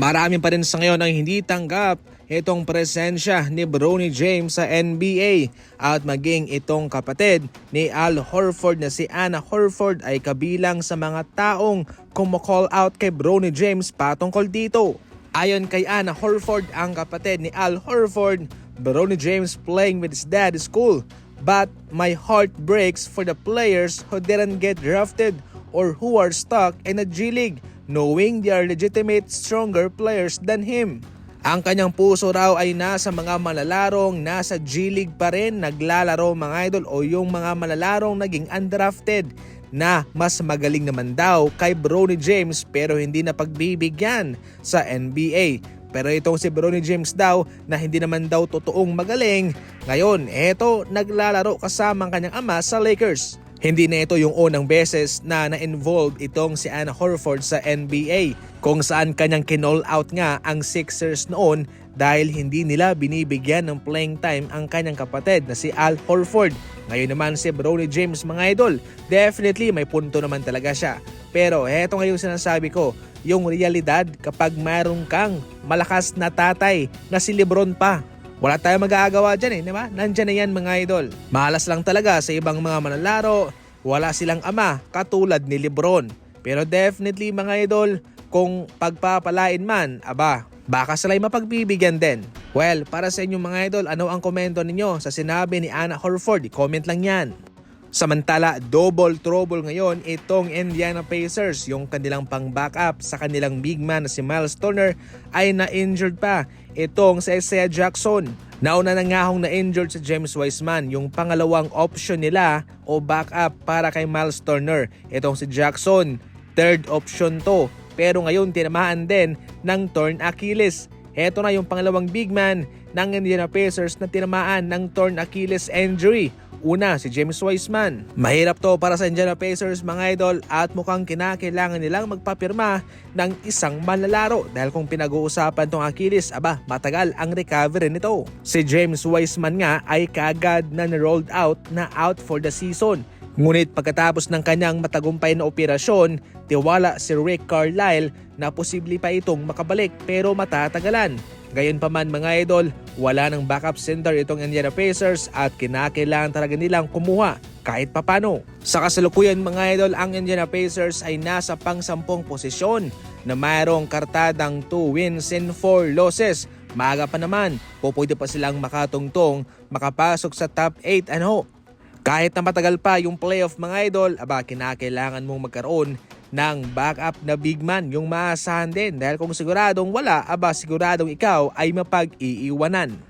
Marami pa rin sa ngayon ang hindi tanggap itong presensya ni Bronny James sa NBA at maging itong kapatid ni Al Horford na si Anna Horford ay kabilang sa mga taong kumukall out kay Bronny James patungkol dito. Ayon kay Anna Horford, ang kapatid ni Al Horford, Bronny James playing with his dad is cool, but my heart breaks for the players who didn't get drafted or who are stuck in a G League knowing they are legitimate stronger players than him. Ang kanyang puso raw ay nasa mga malalarong nasa G League pa rin naglalaro mga idol o yung mga malalarong naging undrafted na mas magaling naman daw kay Bronny James pero hindi na pagbibigyan sa NBA. Pero itong si Bronny James daw na hindi naman daw totoong magaling, ngayon eto naglalaro kasama ang kanyang ama sa Lakers. Hindi na ito yung unang beses na na-involve itong si Anna Horford sa NBA kung saan kanyang kinall out nga ang Sixers noon dahil hindi nila binibigyan ng playing time ang kanyang kapatid na si Al Horford. Ngayon naman si Bronny James mga idol, definitely may punto naman talaga siya. Pero eto ngayon sinasabi ko, yung realidad kapag mayroon kang malakas na tatay na si Lebron pa wala tayong magagawa dyan eh, di ba? Nandyan na yan mga idol. Malas lang talaga sa ibang mga manlalaro, wala silang ama katulad ni Lebron. Pero definitely mga idol, kung pagpapalain man, aba, baka sila'y mapagbibigyan din. Well, para sa inyo mga idol, ano ang komento ninyo sa sinabi ni Anna Horford? I-comment lang yan. Samantala, double trouble ngayon itong Indiana Pacers. Yung kanilang pang-backup sa kanilang big man na si Miles Turner ay na-injured pa. Itong si Isaiah Jackson. Nauna na nga hong na-injured si James Wiseman, yung pangalawang option nila o backup para kay Miles Turner. Itong si Jackson, third option to. Pero ngayon tinamaan din ng torn Achilles. Ito na yung pangalawang big man ng Indiana Pacers na tinamaan ng torn Achilles injury. Una, si James Wiseman. Mahirap to para sa Indiana Pacers mga idol at mukhang kinakailangan nilang magpapirma ng isang manlalaro dahil kung pinag-uusapan tong Achilles, aba, matagal ang recovery nito. Si James Wiseman nga ay kagad na rolled out na out for the season. Ngunit pagkatapos ng kanyang matagumpay na operasyon, tiwala si Rick Carlisle na posible pa itong makabalik pero matatagalan. Gayon pa man mga idol, wala ng backup center itong Indiana Pacers at kinakailangan talaga nilang kumuha kahit papano. Sa kasalukuyan mga idol, ang Indiana Pacers ay nasa pang-sampung posisyon na mayroong kartadang 2 wins and 4 losses. Maaga pa naman, pupwede pa silang makatungtong makapasok sa top 8 ano. Kahit na matagal pa yung playoff mga idol, aba kinakailangan mong magkaroon ng backup na big man yung maasahan din dahil kung siguradong wala, aba siguradong ikaw ay mapag-iiwanan.